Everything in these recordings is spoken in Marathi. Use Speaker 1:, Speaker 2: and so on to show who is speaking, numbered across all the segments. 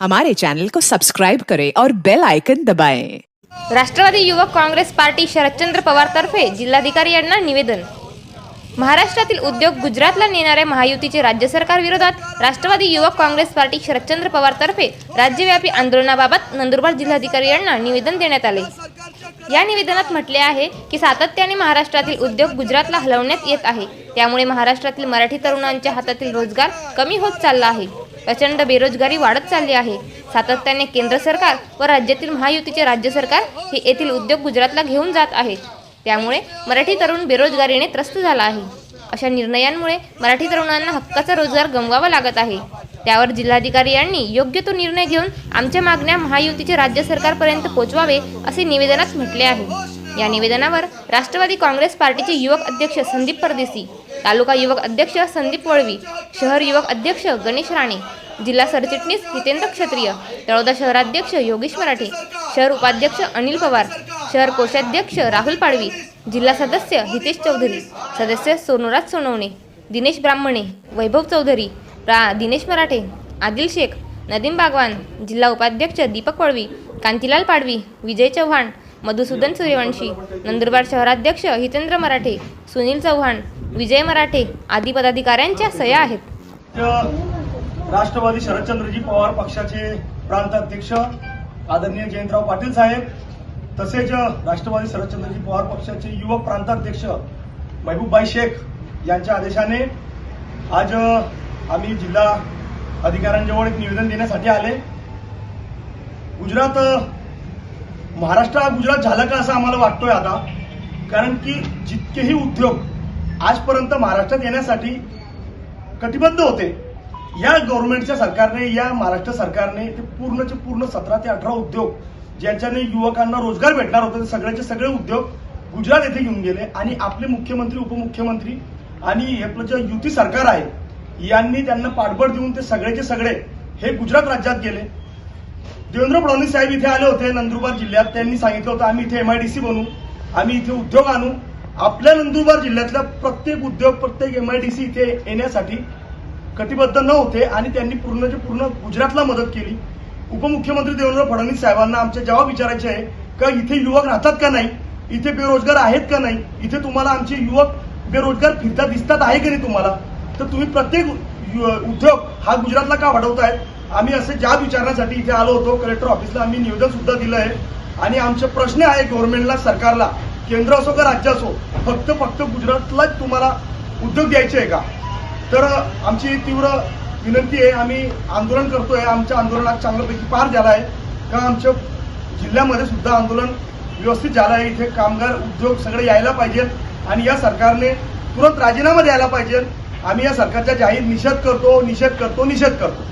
Speaker 1: हमारे चैनल को सब्सक्राइब करें और बेल आइकन दबाएं।
Speaker 2: राष्ट्रवादी युवक काँग्रेस पार्टी शरदचंद्र पवार तर्फे जिल्हाधिकारी यांना निवेदन. महाराष्ट्रातील उद्योग गुजरातला नेणाऱ्या महायुतीचे राज्य सरकार विरोधात राष्ट्रवादी युवक काँग्रेस पार्टी शरदचंद्र पवार तर्फे राज्यव्यापी आंदोलनाबाबत नंदुरबार जिल्हाधिकारी यांना निवेदन देण्यात आले. या निवेदनात म्हटले आहे की सातत्याने महाराष्ट्रातील उद्योग गुजरातला हलवण्यात येत आहे. त्यामुळे महाराष्ट्रातील मराठी तरुणांच्या हातातील रोजगार कमी होत चालला आहे. प्रचंड बेरोजगारी वाढत चालली आहे. सातत्याने केंद्र सरकार व राज्यातील महायुतीचे राज्य सरकार हे येथील उद्योग गुजरातला घेऊन जात आहेत त्यामुळे मराठी तरुण बेरोजगारीने त्रस्त झाला आहे. अशा निर्णयांमुळे मराठी तरुणांना हक्काचा रोजगार गमवावा लागत आहे. त्यावर जिल्हाधिकारी यांनी योग्य तो निर्णय घेऊन आमच्या मागण्या महायुतीचे राज्य सरकारपर्यंत पोहोचवावे असे निवेदनात म्हटले आहे. या निवेदनावर राष्ट्रवादी काँग्रेस पार्टीचे युवक अध्यक्ष संदीप परदेसी तालुका युवक अध्यक्ष संदीप वळवी शहर युवक अध्यक्ष गणेश राणे जिल्हा सरचिटणीस हितेंद्र क्षत्रिय तळोदा शहराध्यक्ष योगेश मराठे शहर उपाध्यक्ष अनिल पवार शहर कोषाध्यक्ष राहुल पाडवी जिल्हा सदस्य हितेश चौधरी सदस्य सोनुराज सोनवणे दिनेश ब्राह्मणे वैभव चौधरी प्रा दिनेश मराठे आदिल शेख नदीम बागवान जिल्हा उपाध्यक्ष दीपक वळवी कांतीलाल पाडवी विजय चव्हाण मधुसूदन सूर्यवंशी नंदुरबार शहराध्यक्ष हितेंद्र मराठे सुनील चव्हाण विजय मराठे आदी पदाधिकाऱ्यांच्या सह्या आहेत.
Speaker 3: राष्ट्रवादी शरदचंद्रजी पवार पक्षाचे प्रांताध्यक्ष आदरणीय जयंतराव पाटील साहेब तसेच राष्ट्रवादी शरदचंद्रजी पवार पक्षाचे युवक प्रांताध्यक्ष महबूबबाई शेख यांच्या आदेशाने आज आम्ही जिल्हा अधिकाऱ्यांजवळ एक निवेदन देण्यासाठी आले. गुजरात महाराष्ट्र हा गुजरात झालं का असं आम्हाला वाटतोय आता? कारण की जितकेही उद्योग आजपर्यंत महाराष्ट्रात येण्यासाठी कटिबद्ध होते या गव्हर्नमेंटच्या सरकारने या महाराष्ट्र सरकारने ते पूर्णचे पूर्ण सतरा ते अठरा उद्योग ज्यांच्याने युवकांना रोजगार भेटणार होते ते सगळ्याचे सगळे उद्योग गुजरात येथे घेऊन गेले. आणि आपले मुख्यमंत्री उपमुख्यमंत्री आणि हे आपलं जे युती सरकार आहे यांनी त्यांना पाठबळ देऊन ते सगळेचे सगळे हे गुजरात राज्यात गेले. देवेंद्र फडणवीस साहेब इथे आले होते नंदुरबार जिल्ह्यात. त्यांनी सांगितलं होतं आम्ही इथे एमआयडीसी बनू. आम्ही इथे उद्योग आणू. आपल्या नंदुरबार जिल्ह्यातल्या प्रत्येक उद्योग प्रत्येक एमआयडीसी इथे येण्यासाठी कटिबद्ध न होते आणि त्यांनी पूर्णचे पूर्ण गुजरातला मदत केली. उपमुख्यमंत्री देवेंद्र फडणवीस साहेबांना आमचे जवाब विचारायचे आहे का इथे युवक राहतात का नाही? इथे बेरोजगार आहेत का नाही? इथे तुम्हाला आमचे युवक बेरोजगार फिरता दिसतात आहे की नाही तुम्हाला? तर तुम्ही प्रत्येक यु- उद्योग हा गुजरातला का वाढवतायत? आम्ही असं ज्या विचारण्यासाठी इथे आलो होतो कलेक्टर ऑफिसला आम्ही निवेदन सुद्धा दिलं आहे आणि आमचे प्रश्न आहे गव्हर्नमेंटला सरकारला केंद्र असो का राज्य असो फक्त फक्त गुजरातलाच तुम्हाला उद्योग द्यायचे आहे का? तर आमची तीव्र विनंती आहे आम्ही आंदोलन करतोय आमच्या आंदोलनात चांगल्यापैकी पार झाला आहे. का आमच्या जिल्ह्यामध्ये सुद्धा आंदोलन व्यवस्थित झालं आहे. इथे कामगार उद्योग सगळे यायला पाहिजेत. आणि या सरकारने तुरंत राजीनामा द्यायला पाहिजे आम्ही या सरकारचा जाहीर निषेध करतो निषेध करतो निषेध करतो.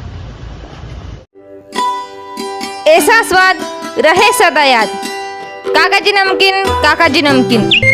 Speaker 2: ऐसा स्वाद रहे सदा याद। काकाजी नमकीन काकाजी नमकीन।